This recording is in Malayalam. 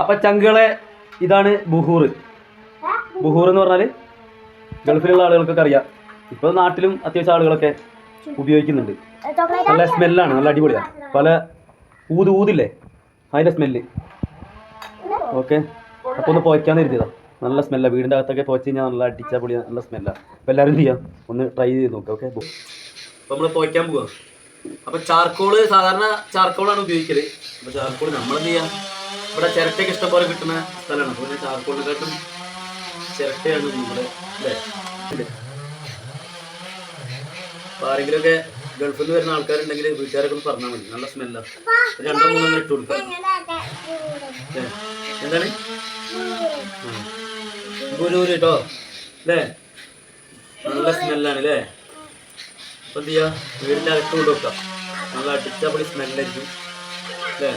അപ്പൊ ചങ്കുകളെ ഇതാണ് ബുഹൂർ ബുഹൂർ എന്ന് പറഞ്ഞാൽ ഗൾഫിലുള്ള ആളുകൾക്കൊക്കെ അറിയാം. ഇപ്പോൾ നാട്ടിലും അത്യാവശ്യം ആളുകളൊക്കെ ഉപയോഗിക്കുന്നുണ്ട്. നല്ല സ്മെല്ലാണ് നല്ല അടിപൊളിയാണ് പല ഊത് ഊതില്ലേ? അതിന്റെ സ്മെല്ല് ഓക്കെ. അപ്പോൾ ഒന്ന് പോയിക്കാന്ന് ഇരുത്തിയതാ നല്ല സ്മെല്ലാണ് വീടിന്റെ അകത്തൊക്കെ പോയിച്ച് കഴിഞ്ഞാൽ നല്ല അടിച്ച പൊളിയാണ് നല്ല സ്മെല്ലാണ് അപ്പോൾ എല്ലാവരും ചെയ്യാം? ഒന്ന് ട്രൈ ചെയ്ത് നോക്കാം ഓക്കെ? അപ്പോൾ നമ്മൾ പോയിക്കാൻ പോവാം. അപ്പോൾ ചാർക്കോൾ സാധാരണ ചാർക്കോളാണ് ഉപയോഗിക്കൽ. അപ്പൊ ചാർക്കോൾ നമ്മൾ എന്ത് ചെയ്യാം ഇവിടെ ചിരട്ടയൊക്കെ ഇഷ്ടംപോലെ കിട്ടുന്ന സ്ഥലമാണ്. അപ്പോൾ ഞാൻ ചാർക്കോളിനെക്കാട്ടും ചിരട്ടയാണ് നമ്മുടെ അല്ലേ? അപ്പൊ ആരെങ്കിലുമൊക്കെ ഗൾഫിൽ നിന്ന് വരുന്ന ആൾക്കാരുണ്ടെങ്കിൽ വീട്ടുകാരൊക്കെ ഒന്ന് പറഞ്ഞാൽ മതി. നല്ല സ്മെല്ലാണ് രണ്ടോ മൂന്നോ ഇട്ട് കൊടുക്കാം. എന്താണ്? ഗുരൂര് കേട്ടോ അല്ലേ? നല്ല സ്മെല്ലാണ് അല്ലേ? അപ്പൊ എന്ത് ചെയ്യാ വീടിന്റെ അകത്ത് കൊണ്ടുവെക്കുക വെക്കാം. നല്ല അടിച്ചപൊളി സ്മെല്ലായിരിക്കും അല്ലേ?